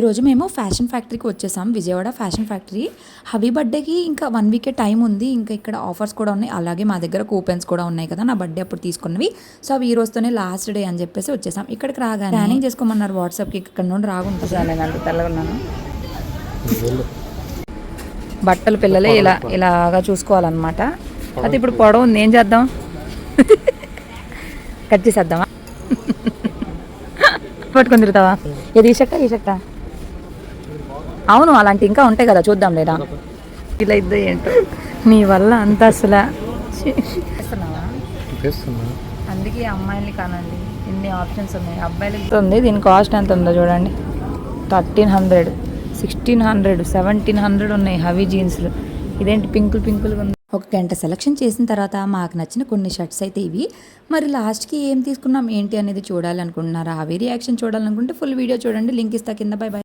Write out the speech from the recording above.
ఈరోజు మేము ఫ్యాషన్ ఫ్యాక్టరీకి వచ్చేసాం. Vijayawada fashion factory. హవీ బర్త్డేకి ఇంకా వన్ వీకే టైం ఉంది. ఇంకా ఇక్కడ ఆఫర్స్ కూడా ఉన్నాయి. అలాగే మా దగ్గర కూపెన్స్ కూడా ఉన్నాయి కదా నా బర్త్డే అప్పుడు తీసుకున్నవి. సో అవి ఈ రోజుతోనే లాస్ట్ డే అని చెప్పేసి వచ్చేసాం. ఇక్కడికి రాగానే ప్లానింగ్ చేసుకోమన్నారు వాట్సాప్కి. ఇక్కడ నుండి రాగుంటుంది నేను అంత తెల్లగా ఉన్నాను. బట్టలు పిల్లలే ఇలా ఇలాగా చూసుకోవాలన్నమాట. అయితే ఇప్పుడు పొడవు ఉంది. ఏం చేద్దాం? కట్ చేసేద్దామా? పట్టుకొని తిరుగుతావా? ఏది ఈ షర్ట ఈ షర్ట అవును అలాంటి ఇంకా ఉంటాయి కదా చూద్దాం లేదా? ఇలా ఇద్దో ఏంటో. నీ వల్ల అంత అసలు చేస్తున్నావా? చేస్తున్నా. అందుకే అమ్మాయిల్ని కానండి ఇన్ని ఆప్షన్స్ ఉన్నాయి. అబ్బాయిలకి ఉంది దీని కాస్ట్ ఎంత ఉందో చూడండి. Thirteen hundred sixteen hundred seventeen hundred ఉన్నాయి హవీ జీన్స్లు. ఇదేంటి పింకులు పింకులుగా ఉంది? ఒక గంట సెలక్షన్ చేసిన తర్వాత మాకు నచ్చిన కొన్ని షర్ట్స్ అయితే ఇవి. మరి లాస్ట్కి ఏం తీసుకున్నాం ఏంటి అనేది చూడాలనుకుంటున్నారా? అవి రియాక్షన్ చూడాలనుకుంటే ఫుల్ వీడియో చూడండి. లింక్ ఇస్తా కింద. Bye bye.